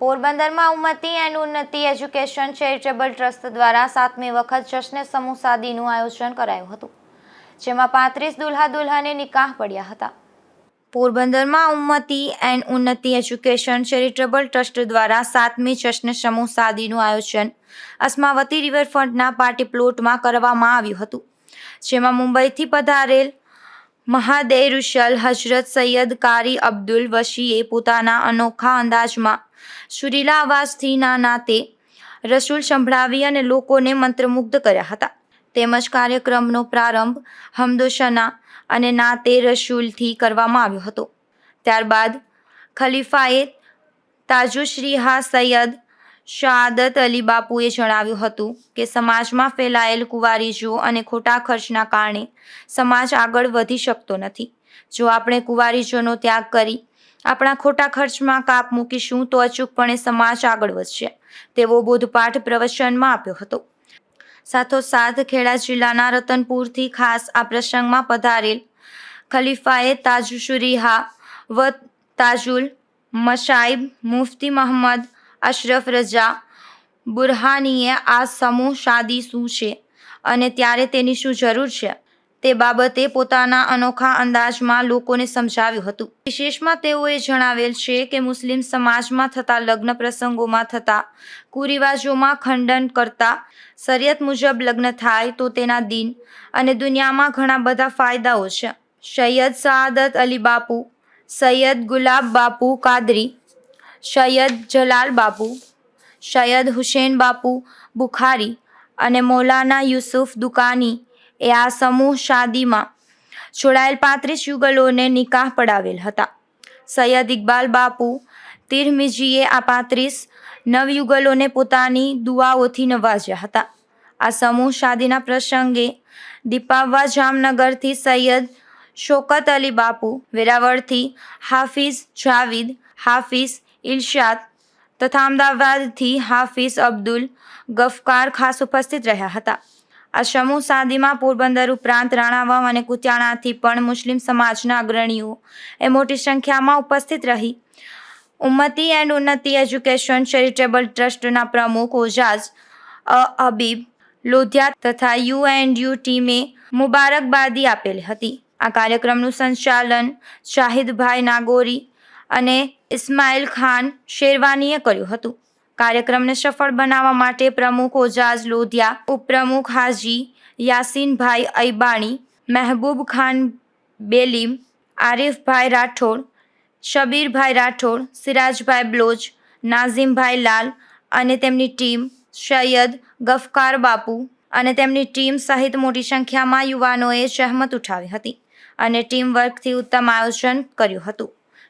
પોરબંદરમાં ઉન્નતિ and Unnati education charitable trust દ્વારા સાતમી વખત જશ્ન સમૂહ સાદીનું આયોજન કરાયું હતું, જેમાં પાંત્રીસ દુલ્હા દુલ્હાને નિકાહ પડ્યા હતા. પોરબંદરમાં ઉન્નતિ and Unnati education charitable trust દ્વારા સાતમી જશ્ન સમૂહ સાદીનું આયોજન અસ્માવતી રિવરફ્રન્ટના પાર્ટી પ્લોટમાં કરવામાં આવ્યું હતું, જેમાં મુંબઈથી પધારેલ મહાદે હઝરત સૈયદ કારી અબ્દુલ વશીએ પોતાના અનોખા અંદાજમાં સુરીલા અવાજથીના નાતે રસૂલ સંભળાવી અને લોકોને મંત્રમુગ્ધ કર્યા હતા. તેમજ કાર્યક્રમનો પ્રારંભ હમદોશના અને નાતે રસૂલથી કરવામાં આવ્યો હતો. ત્યારબાદ ખલીફાએ તાજુશ્રીહા સૈયદ શહાદત અલી બાપુએ જણાવ્યું હતું કે, સમાજમાં ફેલાયેલ કુવારીજો અને ખોટા ખર્ચના કારણે સમાજ આગળ વધી શકતો નથી. જો આપણે કુવારીજોનો ત્યાગ કરી આપણા ખોટા ખર્ચમાં કાપ મૂકીશું, તો અચૂકપણે સમાજ આગળ વધશે, તેવો બોધપાઠ પ્રવચનમાં આપ્યો હતો. સાથોસાથ ખેડા જિલ્લાના રતનપુરથી ખાસ આ પ્રસંગમાં પધારેલ ખલીફાએ તાજુશુરીહા વ તાજુલ મશાઇબ મુફતી મહમ્મદ અશરફ રજા. બુરહાનીએ આ સમૂહ શાદી શું છે અને ત્યારે તેની શું જરૂર છે? તે બાબતે પોતાના અનોખા અંદાજમાં લોકોને સમજાવ્યું હતું. વિશેષમાં તેઓએ જણાવેલ છે કે મુસ્લિમ સમાજમાં થતા લગ્ન પ્રસંગોમાં થતા કુરિવાજોમાં ખંડન કરતા શરિયત મુજબ લગ્ન થાય તો તેના દિન અને દુનિયામાં ઘણા બધા ફાયદાઓ છે. સૈયદ સઆદત અલી બાપુ, સૈયદ ગુલાબ બાપુ કાદરી સૈયદ જલાલ બાપુ, સૈયદ હુસેન બાપુ બુખારી અને મૌલાના યુસુફ દુકાની એ આ સમૂહ શાદીમાં જોડાયેલ પાંત્રીસ યુગલોને નિકાહ પડાવેલ હતા. સૈયદ ઇકબાલ બાપુ તિરમિજીએ આ પાંત્રીસ નવયુગલોને પોતાની દુઆઓથી નવાજ્યા હતા. આ સમૂહ શાદીના પ્રસંગે દીપાવવા જામનગરથી સૈયદ શોકત અલી બાપુ વેરાવળથી હાફિઝ જાવિદ, હાફિઝ ઇલશાદ તથા અમદાવાદથી હાફિઝ અબ્દુલ ગફકાર ખાસ ઉપસ્થિત રહ્યા હતા આ સમૂહ સાદીમાં પોરબંદર ઉપરાંત રાણાવાવ અને કુતિયાણાથી પણ મુસ્લિમ સમાજના અગ્રણીઓ એ મોટી સંખ્યામાં ઉપસ્થિત રહી। Ummati and Unnati education charitable ટ્રસ્ટના પ્રમુખ ઓજાઝ અ હબીબ લોધિયા તથા યુ એન્ડ યુ ટીમે મુબારકબાદી આપેલી હતી। આ કાર્યક્રમનું સંચાલન શાહિદભાઈ નાગોરી અને ઇસ્માઇલ ખાન શેરવાનીએ કર્યું હતું. કાર્યક્રમને સફળ બનાવવા માટે પ્રમુખ ઓજાઝ લોધિયા, ઉપપ્રમુખ હાજી, યાસીનભાઈ અઈબાણી, મહેબૂબ ખાન બેલીમ, આરિફભાઈ રાઠોડ, શબીરભાઈ રાઠોડ, સિરાજભાઈ બ્લોચ, નાઝીમભાઈ લાલ અને તેમની ટીમ, સૈયદ ગફકાર બાપુ અને તેમની ટીમ સહિત મોટી સંખ્યામાં યુવાનોએ સહેમત ઉઠાવી હતી અને ટીમ વર્કથી ઉત્તમ આયોજન કર્યું હતું.